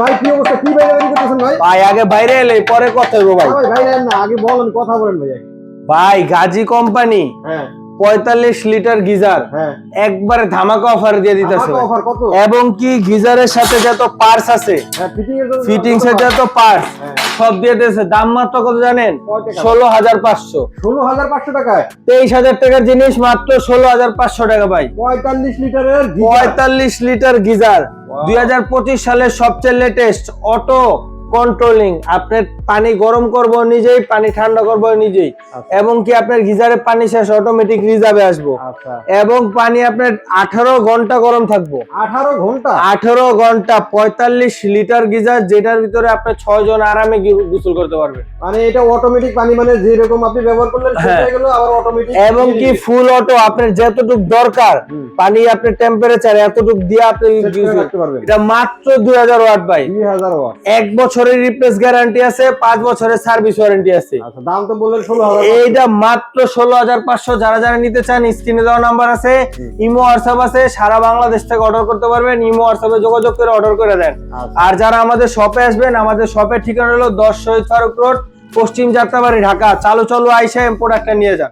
ভাই কি অবস্থা? কি বাইরে করতেছেন ভাই? ভাই আগে বাইরে এলে পরে কথা হইবো ভাই। ভাই বাইরে না আগে বলেন কথা বলেন ভাই ভাই গাজী কোম্পানি হ্যাঁ। পঁয়তাল্লিশ লিটার গিজার হ্যাঁ। একবারে ধামাকা অফার দিয়ে দিতেছে এবং কি গিজারের সাথে যত পার্স আছে হ্যাঁ ফিটিং এর ফিটিংস এর যত পার্স হ্যাঁ। সব দিয়ে দিয়েছে দাম মাত্র কত জানেন? ষোলো হাজার পাঁচশো। ষোলো হাজার পাঁচশো টাকায়? তেইশ হাজার টাকার জিনিস মাত্র ষোলো হাজার পাঁচশো টাকা ভাই। পঁয়তাল্লিশ লিটারের পঁয়তাল্লিশ লিটার গিজার. দুই হাজার পঁচিশ সালের সবচেয়ে লেটেস্ট অটো কন্ট্রোলিং আপনার পানি গরম করব নিজেই পানি ঠান্ডা করব নিজেই। আচ্ছা। এবং কি আপনার গিজারে পানি শেষ অটোমেটিক রিজার্ভে আসব। আচ্ছা। এবং পানি আপনার আঠারো ঘণ্টা গরম থাকব। আঠারো ঘণ্টা? আঠারো ঘণ্টা পঁয়তাল্লিশ লিটার গিজার যেটার ভিতরে আপনি ছয় জন আরামে গোসল করতে পারবেন মানে এটা অটোমেটিক পানি মানে যেরকম আপনি ব্যবহার করলেন হ্যাঁ। আবার অটোমেটিক এবং কি ফুল অটো আপনার যতটুক দরকার পানি আপনার টেম্পারেচার এতটুক দিয়ে আপনি এটা মাত্র দুই হাজার ওয়াট ভাই। দুই হাজার ওয়াট। এক বছরের রিপ্লেস গ্যারান্টি আছে পাঁচ বছরের সার্ভিস ওয়ারেন্টি আছে। আচ্ছা দাম তো বললেন ষোলো হাজার এইটা মাত্র ষোলো হাজার পাঁচশো যারা যারা নিতে চান স্ক্রিনে দেওয়া নাম্বার আছে ইমো হোয়াটসঅ্যাপ আছে সারা বাংলাদেশ থেকে অর্ডার করতে পারবেন ইমো হোয়াটসঅ্যাপে যোগাযোগ করে অর্ডার করে দেন। আচ্ছা। আর যারা আমাদের শপে আসবেন আমাদের শপের ঠিকানা হলো দশ শহীদ ফারুক রোড পশ্চিম যাত্রাবাড়ি ঢাকা। চালু চালু আইসা প্রোডাক্টটা নিয়ে যান।